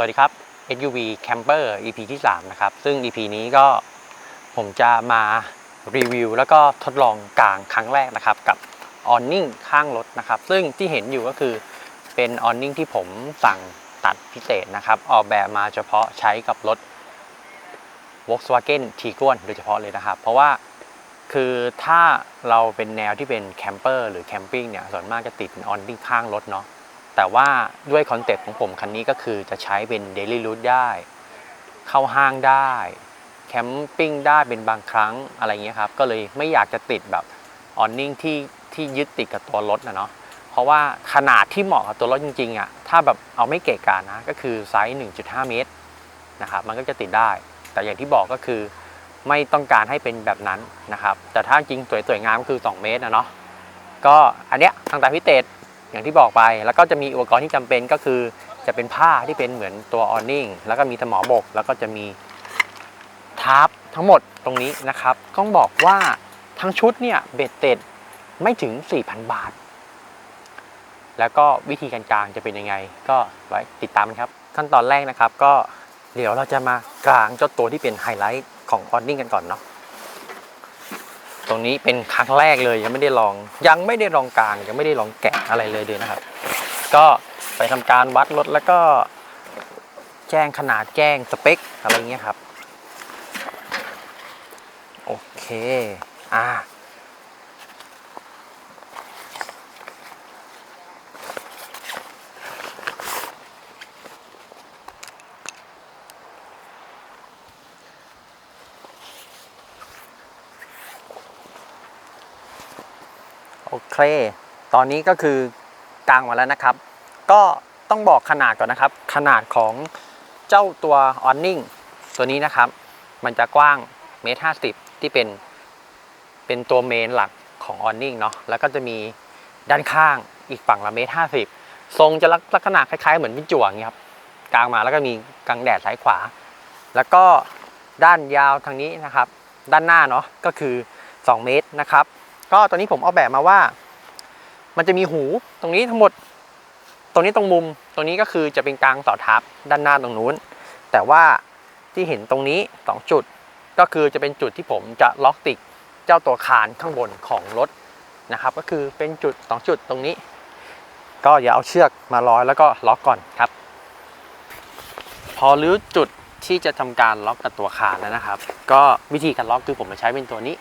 สวัสดีครับ SUV Camper EP ที่ 3 นะครับ ซึ่ง EP นี้ก็ผมจะมารีวิวแล้วก็ทดลองกลางครั้งแรกนะครับ กับ awning ข้างรถนะครับ ซึ่งที่เห็นอยู่ก็คือเป็น awning ที่ผมสั่งตัดพิเศษนะครับ ออกแบบมาเฉพาะใช้กับรถ Volkswagen Tiguan โดยเฉพาะเลยนะครับ เพราะว่าคือถ้าเราเป็นแนวที่เป็นแคมเปอร์หรือแคมปิ้งเนี่ยส่วนมากจะติดเป็น awning ข้างรถเนาะ แต่ว่าด้วยคอนเซ็ปต์ของผมคันนี้ก็คือจะใช้เป็นเดลี่รูทได้ เข้าห้างได้ แคมปิ้งได้เป็นบางครั้งอะไรเงี้ยครับ ก็เลยไม่อยากจะติดแบบออนนิ่งที่ที่ยึดติดกับตัวรถนะเนาะเพราะว่าขนาดที่เหมาะกับตัวรถจริงๆอะถ้าแบบเอาไม่เกะกานะ ก็คือไซส์ 1.5 เมตรนะครับมันก็จะติดได้ แต่อย่างที่บอกก็คือไม่ต้องการให้เป็นแบบนั้นนะครับ แต่ถ้าจริงสวยๆงามก็คือ 2 เมตรนะเนาะก็อันเนี้ยทางตาพิเศษ อย่างที่บอกไป แล้วก็จะมีอุปกรณ์ที่จำเป็นก็คือ จะเป็นผ้าที่เป็นเหมือนตัวออนนิ่งแล้วก็มีสมอบก แล้วก็จะมีทาร์ปทั้งหมดตรงนี้นะครับต้องบอกว่าทั้งชุดเนี่ยเบ็ดเต็ดไม่ถึง 4,000 บาท แล้วก็วิธีการกลางจะเป็นยังไง ก็ไว้ติดตามกันครับ ขั้นตอนแรกนะครับก็เดี๋ยวเราจะมากลางเจ้าตัวที่เป็นไฮไลท์ของออนนิ่งกันก่อนเนาะ ตรงนี้เป็นครั้งแรกเลยยังไม่ได้ลอง ยังไม่ได้ลองกลางยังไม่ได้ลองแกะอะไรเลยเดยนะครับ ก็ไปทำการวัดรถแล้วก็ แจ้งขนาดแจ้งสเปคอะไรเงี้ยครับ โอเค อ่า เคตอนนี้ก็คือกลางมาแล้วนะครับ ก็ต้องบอกขนาดก่อนนะครับ ขนาดของเจ้าตัวออนนิ่งตัวนี้นะครับ มันจะกว้างเมตรห้าสิบที่เป็นเป็นตัวเมนหลักของออนนิ่งเนาะแล้วก็จะมีด้านข้างอีกฝั่งละเมตรห้าสิบทรงจะลักษณะคล้ายๆ เหมือนพิจั่วอย่างเงี้ยครับกลางมาแล้วก็มีกลางแดดซ้ายขวา แล้วก็ด้านยาวทางนี้นะครับ ด้านหน้าเนาะก็คือ 2 เมตรนะครับ ก็ตอนนี้ผมออกแบบมาว่า มันจะมีหูตรงนี้ทั้งหมด ตรงนี้ตรงมุม ตรงนี้ก็คือจะเป็นกลางต่อทับด้านหน้าตรงนู้น แต่ว่าที่เห็นตรงนี้ 2 จุด ก็คือจะเป็นจุดที่ผมจะล็อกติดเจ้าตัวคานข้างบนของรถนะครับ ก็คือเป็นจุด 2 จุดตรงนี้ ก็อย่าเอาเชือกมาร้อยแล้วก็ล็อกก่อนครับ พอรื้อจุดที่จะทำการล็อกกับตัวคานแล้วนะครับ ก็วิธีการล็อกคือผมจะใช้เป็นตัวนี้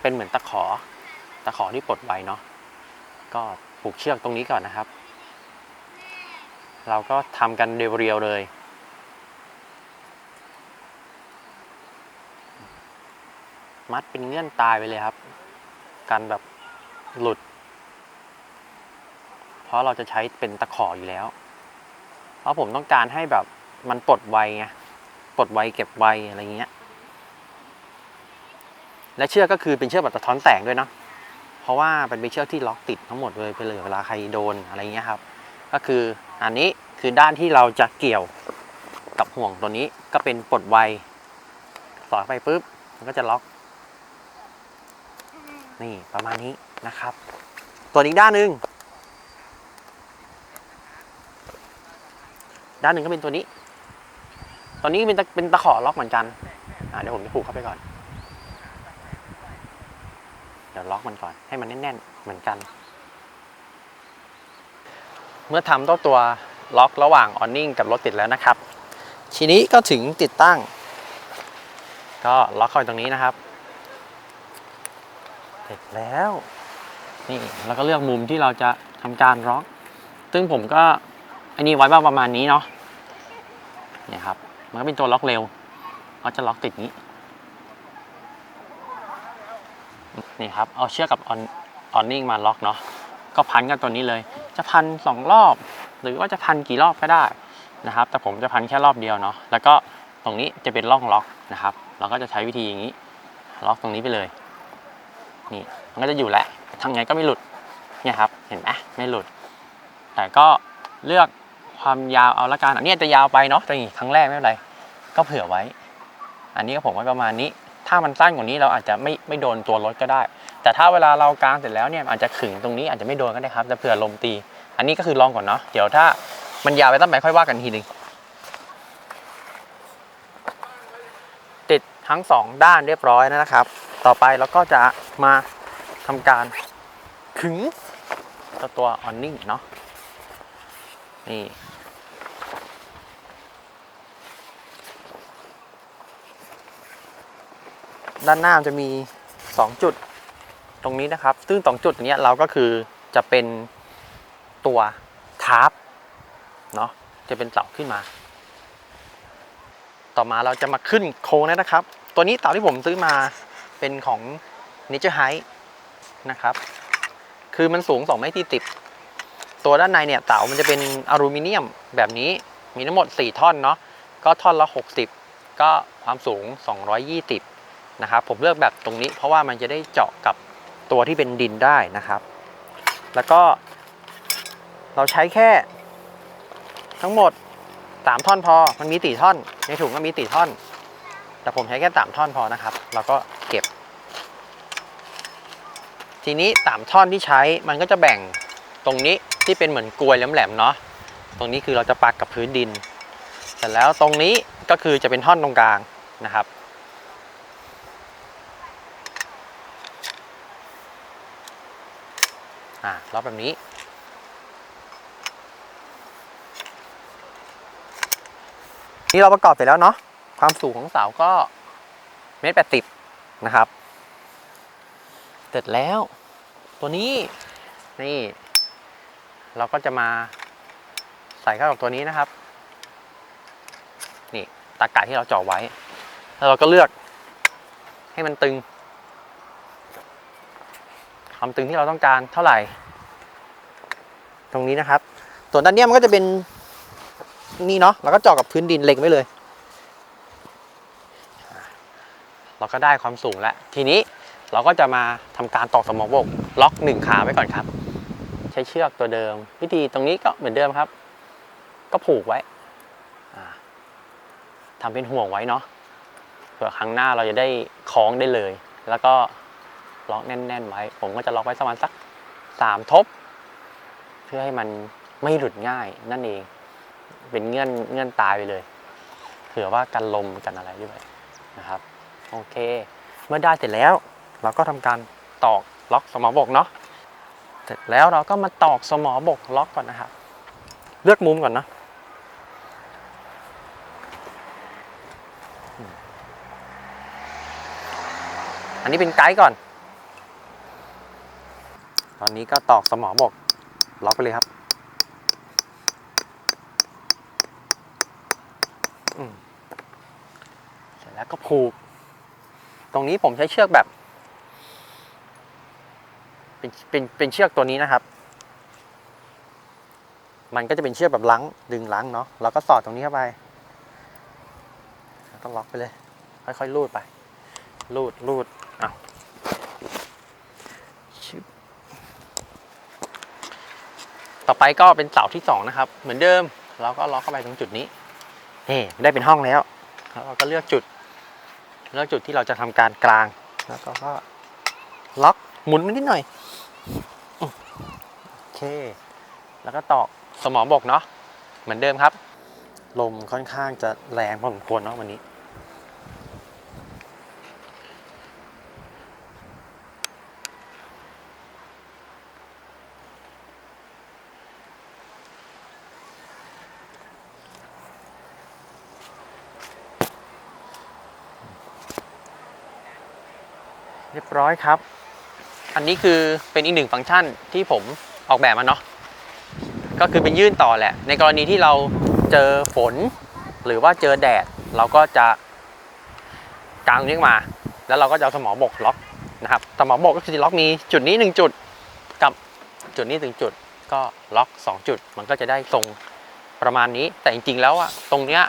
เป็นเหมือนตะขอตะขอที่ปลดไว้เนาะ ก็ผูกเชือกตรงนี้ก่อนนะครับ เราก็ทำกันเรียวๆเลยมัดเป็นเงื่อนตายไปเลยครับกันแบบหลุด เพราะเราจะใช้เป็นตะขออยู่แล้ว เพราะผมต้องการให้แบบมันปลดไวไง ปลดไวเก็บไวอะไรเงี้ย และเชือกก็คือเป็นเชือกแบบสะท้อนแสงด้วยเนาะ เพราะว่าเป็นเชือกที่ล็อกติดทั้งหมดเลยไปเลยเวลาใครโดนอะไรเงี้ยครับ ก็คืออันนี้คือด้านที่เราจะเกี่ยวกับห่วงตัวนี้ก็เป็นปลดไวสอดไปปุ๊บมันก็จะล็อก นี่ประมาณนี้นะครับ ตัวนี้ด้านหนึ่งด้านหนึ่งก็เป็นตัวนี้ตัวนี้เป็นตะเป็นตะขอล็อกเหมือนกันเดี๋ยวผมจะผูกเข้าไปก่อน ดี๋ยวล็อกมันก่อนให้มันแน่นๆเหมือนกัน เมื่อทำตัวตัวล็อกระหว่างออนนิ่งกับรถติดแล้วนะครับ ทีนี้ก็ถึงติดตั้ง ก็ล็อกเข้าไปตรงนี้นะครับเสร็จแล้วนี่แล้วก็เลือกมุมที่เราจะทำการล็อก ซึ่งผมก็อันนี้ไว้ว่างประมาณนี้เนาะเนี่ยครับ มันก็เป็นตัวล็อกเร็วเขาจะล็อกติดนี้ นี่ครับเอาเชือกกับออนออนนิ่งมาล็อกเนาะก็พันกับตัวนี้เลย จะพันสองรอบ หรือว่าจะพันกี่รอบก็ได้นะครับ แต่ผมจะพันแค่รอบเดียวเนาะแล้วก็ตรงนี้จะเป็นร่องล็อกนะครับ เราก็จะใช้วิธีอย่างนี้ ล็อกตรงนี้ไปเลย นี่มันก็จะอยู่แหล้วทำไงก็ไม่หลุดเนี่ยครับเห็นไหมไม่หลุด แต่ก็เลือกความยาวเอาละกันอันนี้จะยาวไปเนาะแต่นี่ครั้งแรกไม่เป็นไรก็เผื่อไว้ อันนี้ก็ผมไว้ประมาณนี้ ถ้ามันสั้นกว่านี้เราอาจจะไม่ไม่โดนตัวรถก็ได้ แต่ถ้าเวลาเรากางเสร็จแล้วเนี่ยอาจจะขึงตรงนี้อาจจะไม่โดนก็ได้ครับจะเผื่อลมตี อันนี้ก็คือลองก่อนเนาะเดี๋ยวถ้ามันยาวไปตั้งแต่ค่อยว่ากันทีหนึ่งติดทั้งสองด้านเรียบร้อยนะครับ ต่อไปเราก็จะมาทำการขึงตัวตัวออนนิ่งเนาะนี่ ด้านหน้ามันจะมี 2 จุดตรงนี้นะครับ ซึ่งตรงจุดนี้เราก็คือจะเป็นตัวทาร์ปเนาะจะเป็นเสาขึ้นมา ต่อมาเราจะมาขึ้นโค้งนะครับ ตัวนี้เต่าที่ผมซื้อมาเป็นของ Nature Height นะครับ คือมันสูง2เมตรที่ติดตัวด้านในเนี่ยเต่ามันจะเป็นอลูมิเนียมแบบนี้มีทั้งหมด 4 ท่อนเนาะก็ท่อนละ 60 ก็ความสูง 220 นะครับ ผมเลือกแบบตรงนี้ เพราะว่ามันจะได้เจาะกับตัวที่เป็นดินได้นะครับ แล้วก็เราใช้แค่ทั้งหมด 3 ท่อนพอ มันมี 4 ท่อน ในถุงก็มี 4 ท่อน แต่ผมใช้แค่ 3 ท่อนพอนะครับ เราก็เก็บ ทีนี้ 3 ท่อนที่ใช้มันก็จะแบ่งตรงนี้ที่เป็นเหมือนกลวยแหลมๆเนาะ ตรงนี้คือเราจะปักกับพื้นดิน เสร็จแล้วตรงนี้ก็คือจะเป็นท่อนตรงกลางนะครับ อ่าล็อกแบบนี้ นี่เราประกอบเสร็จแล้วเนาะความสูงของเสาก็เมตรแปดสิบนะครับ เสร็จแล้ว ตัวนี้นี่ เราก็จะมาใส่เข้ากับตัวนี้นะครับ นี่ตากะที่เราเจาะไว้ แล้วเราก็เลือกให้มันตึง ความตึงที่เราต้องการเท่าไหร่ ตรงนี้นะครับ ส่วนด้านเนี้ยมันก็จะเป็นนี่เนาะเราก็เจาะกับพื้นดินเล็งไว้เลย เราก็ได้ความสูงแล้ว ทีนี้เราก็จะมาทำการตอกสมองบกล็อกหนึ่งขาไว้ก่อนครับ ใช้เชือกตัวเดิม วิธีตรงนี้ก็เหมือนเดิมครับ ก็ผูกไว้อ่าทำเป็นห่วงไว้เนาะเผื่อครั้งหน้าเราจะได้คล้องได้เลย แล้วก็ ล็อกแน่น ๆ ไว้ ผมก็จะล็อกไว้ประมาณสักสามทบ เพื่อให้มันไม่หลุดง่ายนั่นเอง เป็นเงื่อนเงื่อนตายไปเลยเผื่อว่ากันลมกันอะไรด้วยนะครับ โอเค เมื่อได้เสร็จแล้ว เราก็ทำการตอกล็อกสมอบกเนาะเสร็จแล้วเราก็มาตอกสมอบกล็อกก่อนนะครับ เลือกมุมก่อนนะอันนี้เป็นไกด์ก่อน ตอนนี้ก็ตอกสมอบกล็อกไปเลยครับเสร็จแล้วก็ผูก ตรงนี้ผมใช้เชือกแบบ เป็นเป็นเป็นเชือกตัวนี้นะครับ มันก็จะเป็นเชือกแบบลังดึงลังเนาะเราก็สอดตรงนี้เข้าไปแล้วก็ล็อกไปเลย ค่อยๆลูดไป ลูดลูดอ้าวชึบ ต่อไปก็เป็นเสาที่สองนะครับ เหมือนเดิมเราก็ล็อกเข้าไปตรงจุดนี้นี่ได้เป็นห้องแล้วแล้วเราก็เลือกจุด เลือกจุดที่เราจะทำการกลาง แล้วก็กล็อกหมุนมันนิดหน่อยโอเค แล้วก็ตอกสมองบกเนาะเหมือนเดิมครับ ลมค่อนข้างจะแรงพอสมควรเนาะวันนี้ ร้อยครับ อันนี้คือเป็นอีกหนึ่งฟังก์ชันที่ผมออกแบบมาเนาะก็คือเป็นยื่นต่อแหละ ในกรณีที่เราเจอฝน หรือว่าเจอแดด เราก็จะกางนี้มา แล้วเราก็จะเอาสมอบกล็อกนะครับสมอบกก็คือล็อกมีจุดนี้หนึ่งจุดกับจุดนี้ถึงจุดก็ล็อกสองจุด มันก็จะได้ทรงประมาณนี้ แต่จริงๆแล้วอะตรงเนี้ย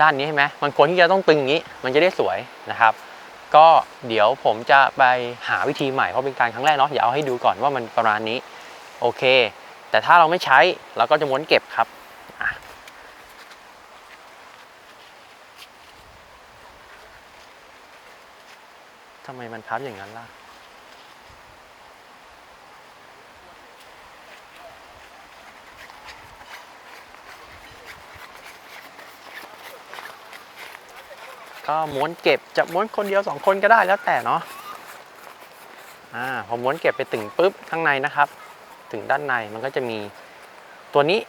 ด้านนี้ใช่ไหมมันควรที่จะต้องตึงอย่างนี้ มันจะได้สวยนะครับ ก็เดี๋ยวผมจะไปหาวิธีใหม่เพราะเป็นการครั้งแรกเนาะอย่าเอาให้ดูก่อนว่ามันประมาณนี้ โอเค แต่ถ้าเราไม่ใช้เราก็จะม้วนเก็บครับทำไมมันพับอย่างนั้นล่ะ ก็ม้วนเก็บจะม้วนคนเดียวสองคนก็ได้แล้วแต่เนาะอ่าพอม้วนเก็บไปถึงปุ๊บข้างในนะครับ ถึงด้านในมันก็จะมีตัวนี้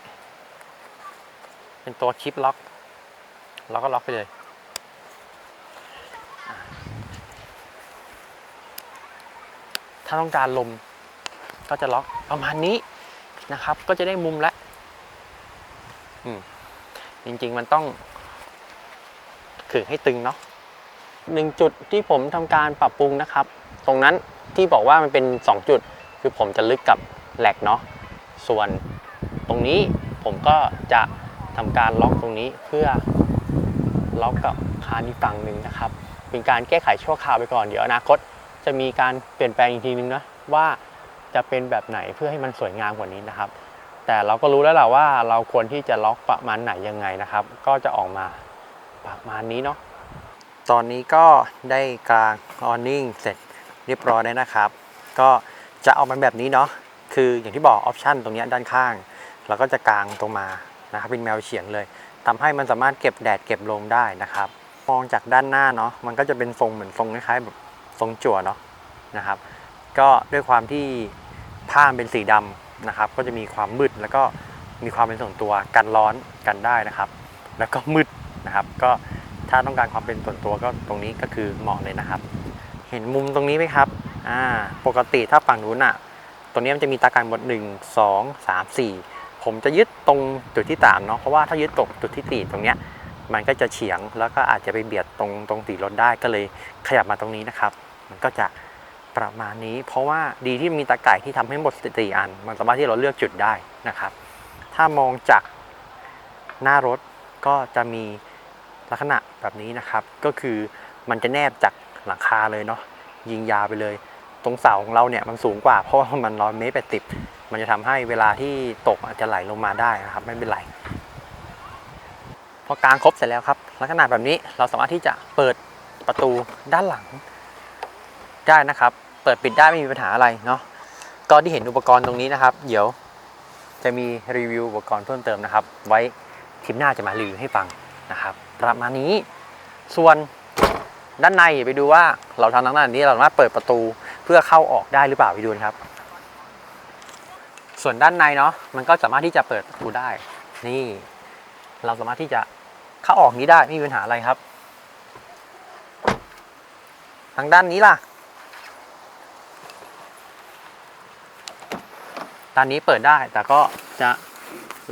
เป็นตัวคลิปล็อกเราก็ล็อกไปเลยถ้าต้องการลมก็จะล็อกประมาณนี้นะครับ ก็จะได้มุมแล้วจริงๆมันต้อง ขึงให้ตึงเนาะหนึ่งจุดที่ผมทำการปรับปรุงนะครับ ตรงนั้นที่บอกว่ามันเป็น 2 จุด คือผมจะลึกกับแหลกเนาะส่วนตรงนี้ผมก็จะทำการล็อกตรงนี้เพื่อล็อกกับคานอีกฝั่งหนึ่งนะครับ เป็นการแก้ไขชั่วคราวไปก่อนเดี๋ยวอนาคต จะมีการเปลี่ยนแปลงอีกทีนึงนะว่าจะเป็นแบบไหนเพื่อให้มันสวยงามกว่านี้นะครับ แต่เราก็รู้แล้วแหละว่าเราควรที่จะล็อกประมาณไหนยังไงนะครับ ก็จะออกมา ประมาณนี้เนาะตอนนี้ก็ได้กลางออนนิ่งเสร็จเรียบร้อยแล้วนะครับ ก็จะออกมาแบบนี้เนาะคืออย่างที่บอกออปชันตรงนี้ด้านข้าง เราก็จะกลางตรงมานะครับเป็นแมวเฉียงเลยทำให้มันสามารถเก็บแดดเก็บลมได้นะครับ มองจากด้านหน้าเนาะมันก็จะเป็นทรงเหมือนทรงคล้ายๆแบบทรงจั่วเนาะนะครับ ก็ด้วยความที่ผ้าเป็นสีดำนะครับ ก็จะมีความมืดแล้วก็มีความเป็นส่วนตัวกันร้อนกันได้นะครับ แล้วก็มืด นะครับ ก็ถ้าต้องการความเป็นส่วนตัวก็ตรงนี้ก็คือเหมาะเลยนะครับ เห็นมุมตรงนี้ไหมครับอ่าปกติถ้าฝั่งนู้นอะตรงนี้มันจะมีตาการหมด1 2 3 4 ผมจะยึดตรงจุดที่3เนาะเพราะว่าถ้ายึดตกจุดที่ 4 ตรงเนี้ยมันก็จะเฉียงแล้วก็อาจจะไปเบียดตรงตรงตีรถได้ก็เลยขยับมาตรงนี้นะครับ มันก็จะประมาณนี้ เพราะว่าดีที่มีตาไก่ที่ทำให้หมดสี่อัน มันสามารถที่เราเลือกจุดได้นะครับ ถ้ามองจากหน้ารถก็จะมี ลักษณะแบบนี้นะครับ ก็คือมันจะแนบจากหลังคาเลยเนาะยิงยาไปเลย ตรงเสาของเราเนี่ยมันสูงกว่าเพราะว่ามันร้อยเมตรแปดสิบมันจะทำให้เวลาที่ตกอาจจะไหลลงมาได้นะครับ ไม่เป็นไรพอกลางครบเสร็จแล้วครับ ลักษณะแบบนี้เราสามารถที่จะเปิดประตูด้านหลังได้นะครับ เปิดปิดได้ไม่มีปัญหาอะไรเนาะก็ที่เห็นอุปกรณ์ตรงนี้นะครับ เดี๋ยวจะมีรีวิวอุปกรณ์เพิ่มเติมนะครับ ไว้คลิปหน้าจะมารีวิวให้ฟังนะครับ ประมาณนี้ ส่วนด้านในไปดูว่าเราทำทางด้านนี้เราสามารถเปิดประตูเพื่อเข้าออกได้หรือเปล่าไปดูนะครับ ส่วนด้านในเนาะมันก็สามารถที่จะเปิดประตูได้ นี่ เราสามารถที่จะเข้าออกนี้ได้ไม่มีปัญหาอะไรครับ ทางด้านนี้ล่ะด้านนี้เปิดได้แต่ก็จะ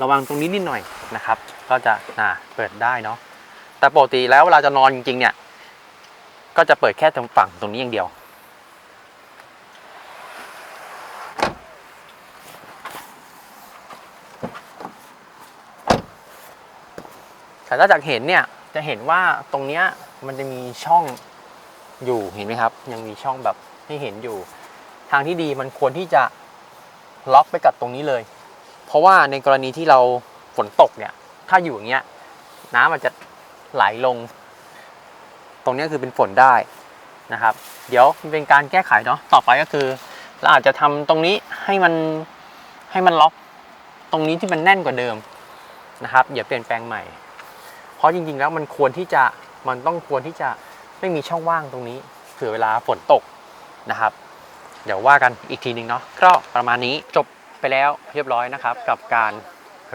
ระวังตรงนี้นิดหน่อยนะครับ ก็จะอ่าเปิดได้เนาะ แต่ปกติแล้วเวลาจะนอนจริงๆ เนี่ย ก็จะเปิดแค่ตรงฝั่งตรงนี้อย่างเดียว แต่ถ้าจากเห็นเนี่ย จะเห็นว่าตรงเนี้ยมันจะมีช่องอยู่เห็นไหมครับ ยังมีช่องแบบให้เห็นอยู่ ทางที่ดีมันควรที่จะล็อกไปกับตรงนี้เลย เพราะว่าในกรณีที่เราฝนตกเนี่ย ถ้าอยู่อย่างเงี้ยน้ำมันจะ ไหลลง ตรงนี้คือเป็นฝนได้นะครับ เดี๋ยวมันเป็นการแก้ไขเนาะต่อไปก็คือเราอาจจะทำตรงนี้ให้มันให้มันล็อกตรงนี้ที่มันแน่นกว่าเดิมนะครับอย่าเปลี่ยนแปลงใหม่ เพราะจริงๆแล้วมันควรที่จะมันต้องควรที่จะไม่มีช่องว่างตรงนี้เผื่อเวลาฝนตกนะครับ เดี๋ยวว่ากันอีกทีหนึ่งเนาะก็ประมาณนี้จบไปแล้วเรียบร้อยนะครับ กับการ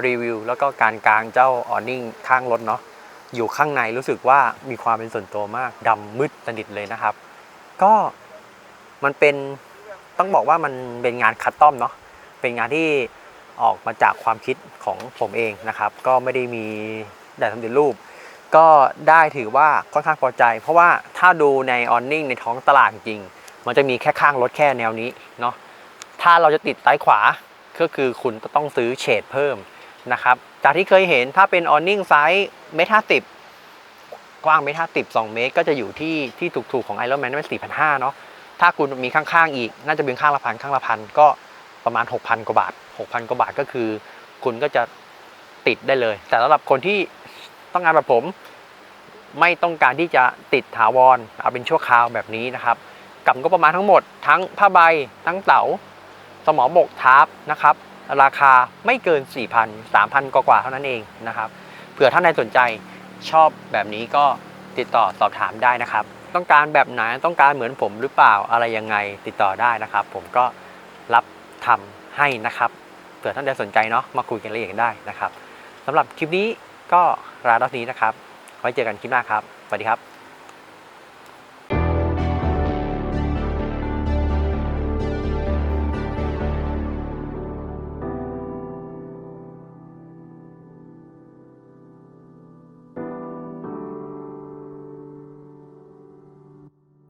รีวิวแล้วก็การกางเจ้าออนิ่งข้างรถเนาะ อยู่ข้างในรู้สึกว่ามีความเป็นส่วนตัวมากดำมืดสนิทเลยนะครับ ก็มันเป็นต้องบอกว่ามันเป็นงานคัสตอมเนาะเป็นงานที่ออกมาจากความคิดของผมเองนะครับ ก็ไม่ได้มีแบบสำเร็จรูป ก็ได้ถือว่าค่อนข้างพอใจ เพราะว่าถ้าดูในออนนิ่งในท้องตลาดจริง มันจะมีแค่ข้างรถแค่แนวนี้เนาะถ้าเราจะติดซ้ายขวาก็คือคุณต้องซื้อเฉดเพิ่ม นะครับ จากที่เคยเห็นถ้าเป็นออนนิ่งไซส์เมตรห้าสิบกว้างเมตรห้าสิบสองเมตร ก็จะอยู่ที่ที่ถูกๆของไอรอนแมนเป็นสี่พันห้าเนาะถ้าคุณมีข้างๆอีก น่าจะเป็นข้างละพันข้างละพันก็ประมาณ 6,000 กว่าบาท 6,000 กว่าบาทก็คือ คุณก็จะติดได้เลย แต่สำหรับคนที่ต้องการแบบผม ไม่ต้องการที่จะติดถาวรเอาเป็นชั่วคราวแบบนี้นะครับกับงบประมาณทั้งหมด ทั้งผ้าใบทั้งเต๋าสมอบกทาร์ปนะครับ ราคาไม่เกิน 4,000 3,000 กว่าๆเท่านั้นเองนะครับเผื่อท่านใดสนใจชอบแบบนี้ก็ติดต่อสอบถามได้นะครับ ต้องการแบบไหนต้องการเหมือนผมหรือเปล่าอะไรยังไงติดต่อได้นะครับ ผมก็รับทำให้นะครับเผื่อท่านใดสนใจเนาะมาคุยกันละเอียดกันได้นะครับสำหรับคลิปนี้ก็ลาเท่านี้นะครับ ไว้เจอกันคลิปหน้าครับสวัสดีครับ